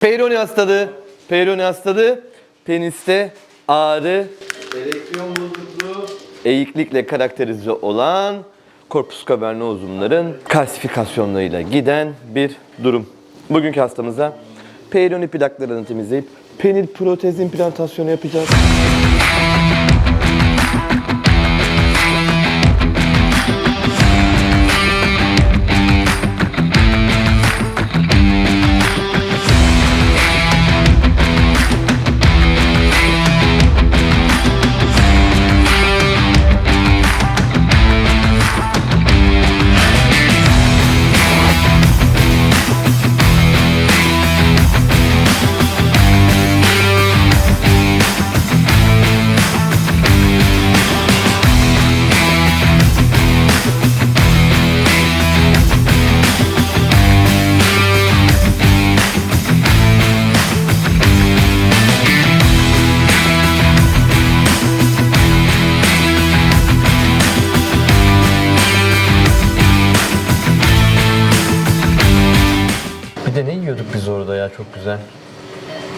Peyronie hastalığı, Peyronie hastalığı, peniste ağrı, ereksiyon bozukluğu, eğiklikle karakterize olan korpus cavernosumların kalsifikasyonlarıyla giden bir durum. Bugünkü hastamıza Peyronie plaklarını temizleyip penil protez implantasyonu yapacağız. Yiyorduk biz orada ya çok güzel.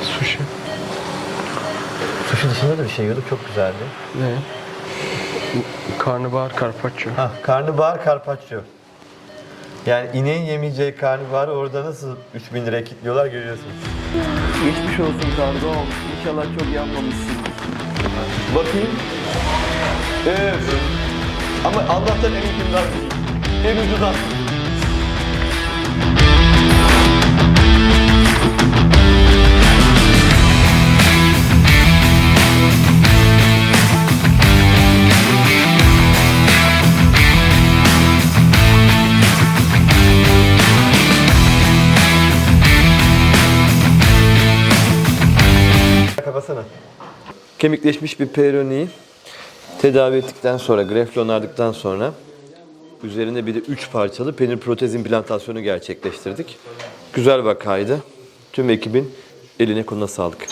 Sushi. Sushi dışında da bir şey yiyorduk çok güzeldi. Ne? Karnabahar carpaccio. Ha, karnabahar carpaccio. Yani ineğin yemeyeceği karnabaharı orada nasıl 3000 liraya kilitliyorlar görüyorsunuz. Geçmiş olsun kargo. İnşallah çok yanmamışsın. Bakayım. Evet. Ama Allah'tan en ucundan. En ucundan. Kapatsana. Kemikleşmiş bir peroniyi tedavi ettikten sonra, grefle onardıktan sonra üzerine bir de 3 parçalı penil protez implantasyonu gerçekleştirdik. Güzel vakaydı. Tüm ekibin eline koluna sağlık.